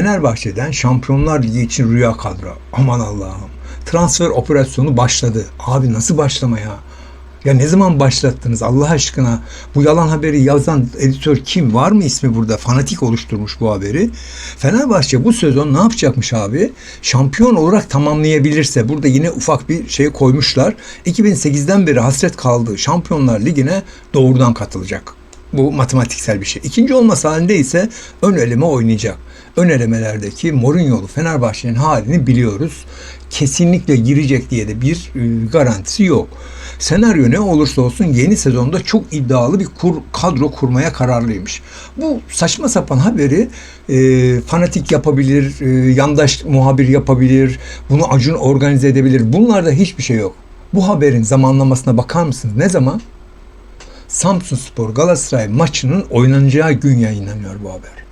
Fenerbahçe'den Şampiyonlar Ligi için rüya kadro. Aman Allah'ım. Transfer operasyonu başladı. Abi nasıl başlamaya? Ya ne zaman başlattınız Allah aşkına? Bu yalan haberi yazan editör kim? Var mı ismi burada? Fanatik oluşturmuş bu haberi. Fenerbahçe bu sezon ne yapacakmış abi? Şampiyon olarak tamamlayabilirse burada yine ufak bir şey koymuşlar. 2008'den beri hasret kaldığı Şampiyonlar Ligi'ne doğrudan katılacak. Bu matematiksel bir şey. İkinci olması halinde ise ön eleme oynayacak. Ön elemelerdeki Mourinho'lu Fenerbahçe'nin halini biliyoruz. Kesinlikle girecek diye de bir e, garantisi yok. Senaryo ne olursa olsun yeni sezonda çok iddialı bir kur, kadro kurmaya kararlıymış. Bu saçma sapan haberi e, fanatik yapabilir, e, yandaş muhabir yapabilir, bunu Acun organize edebilir. Bunlarda hiçbir şey yok. Bu haberin zamanlamasına bakar mısınız? Ne zaman? Samsun Spor Galatasaray maçının oynanacağı gün yayınlanıyor bu haber.